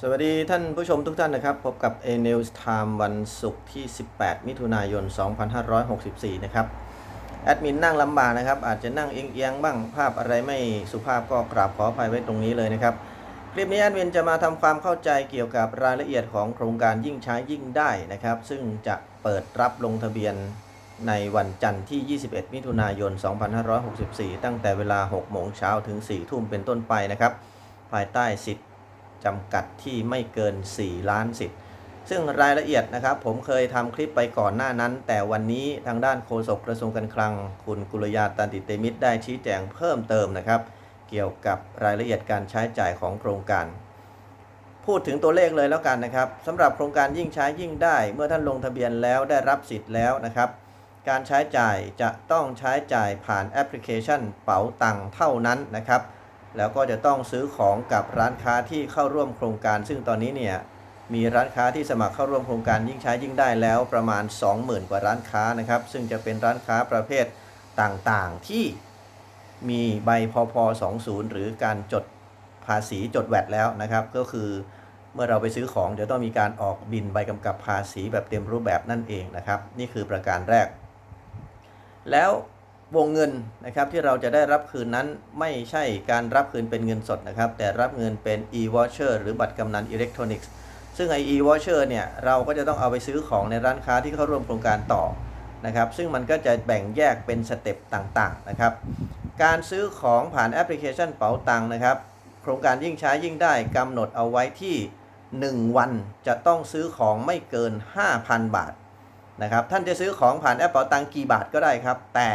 สวัสดีท่านผู้ชมทุกท่านนะครับ พบกับ A News Time วันศุกร์ที่ 18 มิถุนายน 2564 นะครับ แอดมินนั่งลำบากนะครับ อาจจะนั่งเอียงๆบ้างภาพอะไรไม่สุภาพก็กราบขออภัยไว้ตรงนี้เลยนะครับ คลิปนี้แอดมินจะมาทำความเข้าใจเกี่ยวกับรายละเอียดของโครงการยิ่งใช้ยิ่งได้นะครับ ซึ่งจะเปิดรับลงทะเบียนในวันจันทร์ที่ 21 มิถุนายน 2564 ตั้งแต่เวลา 6 โมงเช้าถึง 4 ทุ่มเป็นต้นไปนะครับ ภายใต้สิทธิ จำกัดที่ไม่เกิน 4 ล้านสิทธิ์ ซึ่งรายละเอียดนะครับ ผมเคยทำคลิปไปก่อนหน้านั้น แต่วันนี้ทางด้านโฆษกกระทรวงการคลัง คุณกุลยาตันติเตมิตรได้ชี้แจงเพิ่มเติมนะครับ เกี่ยวกับรายละเอียดการใช้จ่ายของโครงการพูดถึงตัวเลขเลยแล้วกันนะครับสำหรับโครงการยิ่งใช้ยิ่งได้ เมื่อท่านลงทะเบียนแล้วได้รับสิทธิ์แล้วนะครับ การใช้จ่ายจะต้องใช้จ่ายผ่านแอปพลิเคชันเป๋าตังเท่านั้นนะครับ แล้วก็จะต้องซื้อของกับร้านค้าที่เข้าร่วมโครงการ ซึ่งตอนนี้เนี่ยมีร้านค้าที่สมัครเข้าร่วมโครงการยิ่งใช้ยิ่งได้แล้วประมาณ 20,000 กว่าร้านค้านะครับ ซึ่งจะเป็นร้านค้าประเภทต่างๆที่มีใบพพ20 หรือการจดภาษีจดแวดแล้วนะครับ ก็คือเมื่อเราไปซื้อของเดี๋ยวต้องมีการออกบินใบกำกับภาษีแบบเต็มรูปแบบนั่นเองนะครับ นี่คือประการแรก แล้ว วงเงินนะครับที่เราจะได้รับคืนนั้นไม่ใช่การรับคืนเป็นเงินสดนะครับ แต่รับเงินเป็น e-voucher หรือบัตรกำนันอิเล็กทรอนิกส์ซึ่งไอ e-voucher เนี่ยเราก็จะต้องเอาไปซื้อของในร้านค้าที่เข้าร่วมโครงการต่อนะครับ ซึ่งมันก็จะแบ่งแยกเป็นสเต็ปต่างๆนะครับ การซื้อของผ่านแอปพลิเคชันเป๋าตังนะครับ โครงการยิ่งใช้ยิ่งได้กำหนดเอาไว้ที่ 1 วันจะต้องซื้อของไม่เกิน 5,000 บาทนะครับ ท่านจะซื้อของผ่านแอปเป๋าตังกี่บาทก็ได้ครับ แต่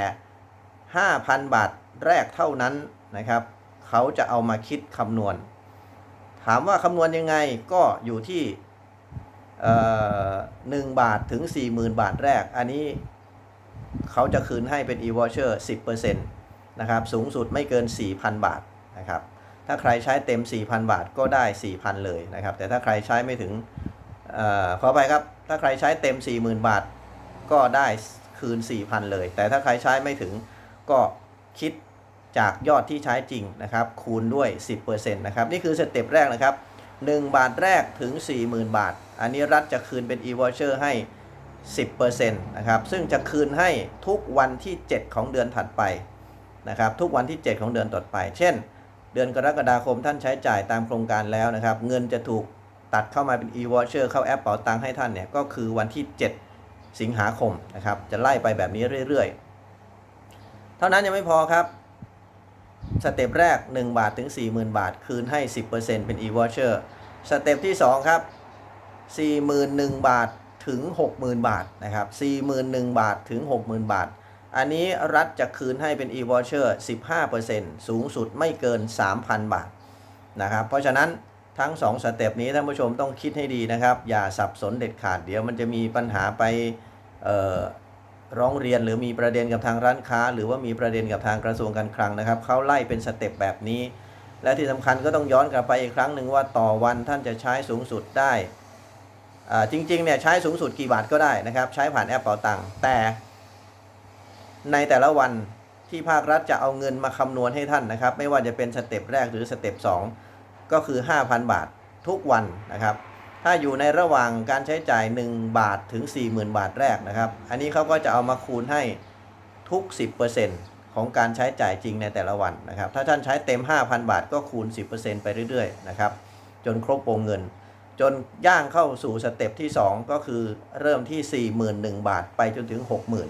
5,000 บาทแรกเท่านั้นนะครับ เขาจะเอามาคิดคำนวณ ถามว่าคำนวณยังไงก็อยู่ที่เอ่อ1บาทถึง 40,000 บาทแรก อันนี้เขาจะคืนให้เป็น e-voucher 10%นะครับสูงสุดไม่เกิน 4,000 บาทนะครับถ้าใครใช้เต็ม 4,000 บาทก็ได้ 4,000 เลยนะครับ แต่ถ้าใครใช้ไม่ถึงเออขอไปครับ ถ้าใครใช้เต็ม 40,000 บาท ก็ได้คืน 4,000 เลย แต่ถ้าใครใช้ไม่ถึง ก็คิดจากยอดที่ใช้จริงนะครับ คูณด้วย 10%นะครับ นี่คือสเต็ปแรกนะครับ 1 บาทแรกถึง 40,000 บาท อันนี้รัฐจะคืนเป็น e-voucher ให้ 10%นะครับ ซึ่งจะคืนให้ทุกวันที่ 7 ของเดือนถัดไปนะครับ ทุกวันที่ 7 ของเดือนต่อไป เช่น เดือนกรกฎาคมท่านใช้จ่ายตามโครงการแล้วนะครับ เงินจะถูกตัดเข้ามาเป็น e-voucher เข้าแอปเป๋าตังค์ให้ท่านเนี่ย ก็คือวันที่ 7 สิงหาคมนะครับ จะไล่ไปแบบนี้เรื่อยๆ เท่านั้นยังไม่พอครับ สเต็ปแรก 1 บาทถึง 40,000 บาท คืนให้ 10%เป็น e-voucher สเต็ปที่ 2 ครับ 41,000 บาทถึง 60,000 บาทนะครับ41,000 บาทถึง 60,000 บาท อันนี้รัฐจะคืนให้เป็น e-voucher 15%สูงสุดไม่เกิน 3,000 บาทนะครับ เพราะฉะนั้นทั้ง 2 สเต็ปนี้ท่านผู้ชมต้องคิดให้ดีนะครับ อย่าสับสนเด็ดขาดเดี๋ยวมันจะมีปัญหาไปเอ่อ ร้องเรียนหรือมีประเด็นกับทางร้านค้า หรือว่ามีประเด็นกับทางกระทรวงการคลังนะครับเขาไล่เป็นสเต็ปแบบนี้ และที่สำคัญก็ต้องย้อนกลับไปอีกครั้งหนึ่งว่าต่อวันท่านจะใช้สูงสุดได้จริงๆเนี่ยใช้สูงสุดกี่บาทก็ได้นะครับ ใช้ผ่านแอปเป๋าตังค์แต่ในแต่ละวันที่ภาครัฐจะเอาเงินมาคำนวณให้ท่านนะครับ ไม่ว่าจะเป็นสเต็ปแรกหรือสเต็ป2ก็คือ 5,000 บาททุกวันนะครับ ถ้าอยู่ในระหว่างการใช้จ่าย 1 บาทถึง 40,000 บาทแรกนะครับ อันนี้เขาก็จะเอามาคูณให้ทุก 10%ของการใช้จ่ายจริงในแต่ละวันนะครับ ถ้าท่านใช้เต็ม 5,000 บาทก็คูณ 10%ไปเรื่อยๆนะครับ จนครบวงเงิน จนย่างเข้าสู่สเต็ปที่ 2 ก็คือเริ่มที่ 41,000 บาทไปจนถึง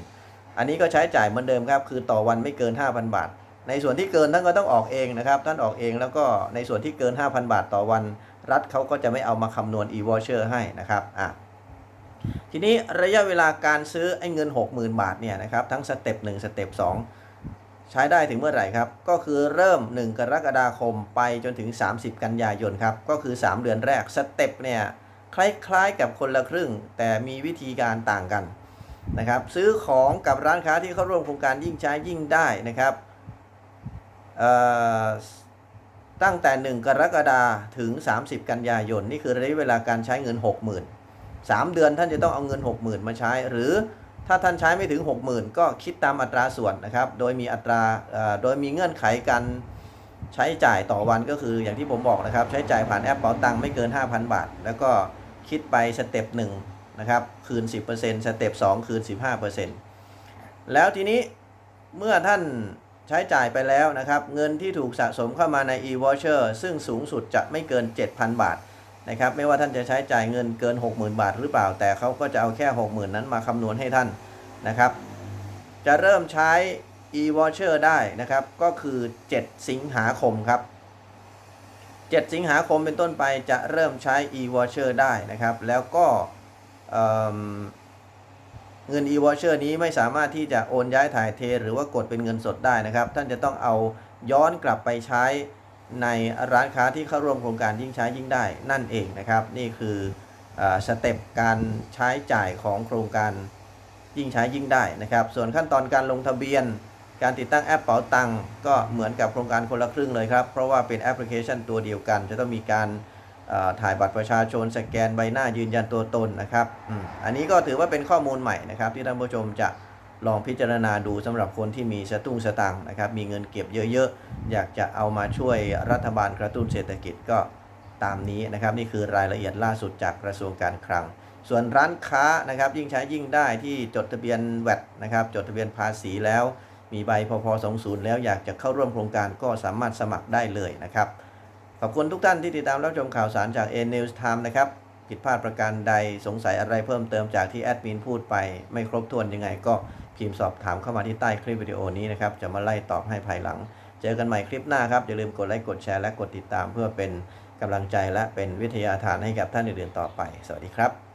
60,000 อันนี้ก็ใช้จ่ายเหมือนเดิมครับ คือต่อวันไม่เกิน 5,000 บาท ในส่วนที่เกินท่านก็ต้องออกเองนะครับ ท่านออกเองแล้วก็ในส่วนที่เกิน 5,000 บาทต่อวัน รัฐเขาก็จะไม่เอามาคำนวณ e-voucher ให้นะครับอะทีนี้ระยะเวลาการซื้อไอ้เงิน 60,000 บาทเนี่ยนะครับทั้งสเต็ป1สเต็ป2ใช้ได้ถึงเมื่อไหร่ครับ ก็คือเริ่ม 1 กรกฎาคมไปจนถึง 30 กันยายนครับ ก็คือ 3 เดือนแรกสเต็ปเนี่ยคล้ายๆกับคนละครึ่ง แต่มีวิธีการต่างกันนะครับซื้อของกับร้านค้าที่เข้าร่วมโครงการยิ่งใช้ยิ่งได้นะครับเอ่อ ตั้งแต่ 1 กรกฎาถึง 30 กันยายน นี่คือระยะเวลาการใช้เงิน 60,000 3 เดือนท่านจะต้องเอาเงิน 60,000 มาใช้ หรือถ้าท่านใช้ไม่ถึง 60,000 ก็คิดตามอัตราส่วนนะครับ โดยมีอัตราโดยมีเงื่อนไขการใช้จ่ายต่อวันก็คืออย่างที่ผมบอกนะครับ ใช้จ่ายผ่านแอปเป๋าตังค์ไม่เกิน 5,000 บาท แล้วก็คิดไปสเต็ปหนึ่งนะครับคืน 10%สเต็ป2คืน 15%แล้วทีนี้เมื่อท่าน ใช้จ่ายไปแล้วนะครับ เงินที่ถูกสะสมเข้ามาใน e-voucher ซึ่งสูงสุดจะไม่เกิน 7,000 บาทนะครับไม่ว่าท่านจะใช้จ่ายเงินเกิน 60,000 บาทหรือเปล่า แต่เขาก็จะเอาแค่ 60,000 นั้นมาคำนวณให้ท่านนะครับ จะเริ่มใช้ e-voucher ได้นะครับ ก็คือ 7 สิงหาคมครับ 7 สิงหาคมเป็นต้นไปจะเริ่มใช้ e-voucher ได้นะครับ แล้วก็ เอิ่มเงิน e-voucher นี้ไม่สามารถที่จะโอนย้ายถ่ายเท หรือว่ากดเป็นเงินสดได้นะครับ ท่านจะต้องเอาย้อนกลับไปใช้ในร้านค้าที่เข้าร่วมโครงการยิ่งใช้ยิ่งได้นั่นเองนะครับ นี่คืออสเต็ปการใช้จ่ายของโครงการยิ่งใช้ยิ่งได้นะครับ ส่วนขั้นตอนการลงทะเบียน การติดตั้งแอปเป๋าตังก็เหมือนกับโครงการคนละครึ่งเลยครับ เพราะว่าเป็นแอปพลิเคชันตัวเดียวกัน จะต้องมีการ ถ่ายบัตรประชาชนสแกนใบหน้ายืนยันตัวตนนะครับอ,อันนี้ก็ถือว่าเป็นข้อมูลใหม่นะครับที่ท่านผู้ชมจะลองพิจารณาดูสำหรับคนที่มีสตุ้งสตังนะครับมีเงินเก็บเยอะๆ อยากจะเอามาช่วยรัฐบาลกระตุ้นเศรษฐกิจก็ตามนี้นะครับ นี่คือรายละเอียดล่าสุดจากกระทรวงการคลัง ส่วนร้านค้านะครับยิ่งใช้ยิ่งได้ที่จดทะเบียนแวดนะครับจดทะเบียนภาษีแล้ว มีใบพพ20 แล้วอยากจะเข้าร่วมโครงการก็สามารถสมัครได้เลยนะครับ ขอบคุณทุกท่านที่ติดตามรับชมข่าวสารจาก A News Time นะครับ ผิดพลาดประการใดสงสัยอะไรเพิ่มเติมจากที่แอดมินพูดไป ไม่ครบถ้วนยังไง ก็พิมพ์สอบถามเข้ามาที่ใต้คลิปวิดีโอนี้นะครับ จะมาไล่ตอบให้ภายหลัง เจอกันใหม่คลิปหน้าครับ อย่าลืมกดไลค์กดแชร์และกดติดตามเพื่อเป็นกำลังใจและเป็นวิทยาทานให้กับท่านอื่นๆต่อไป สวัสดีครับ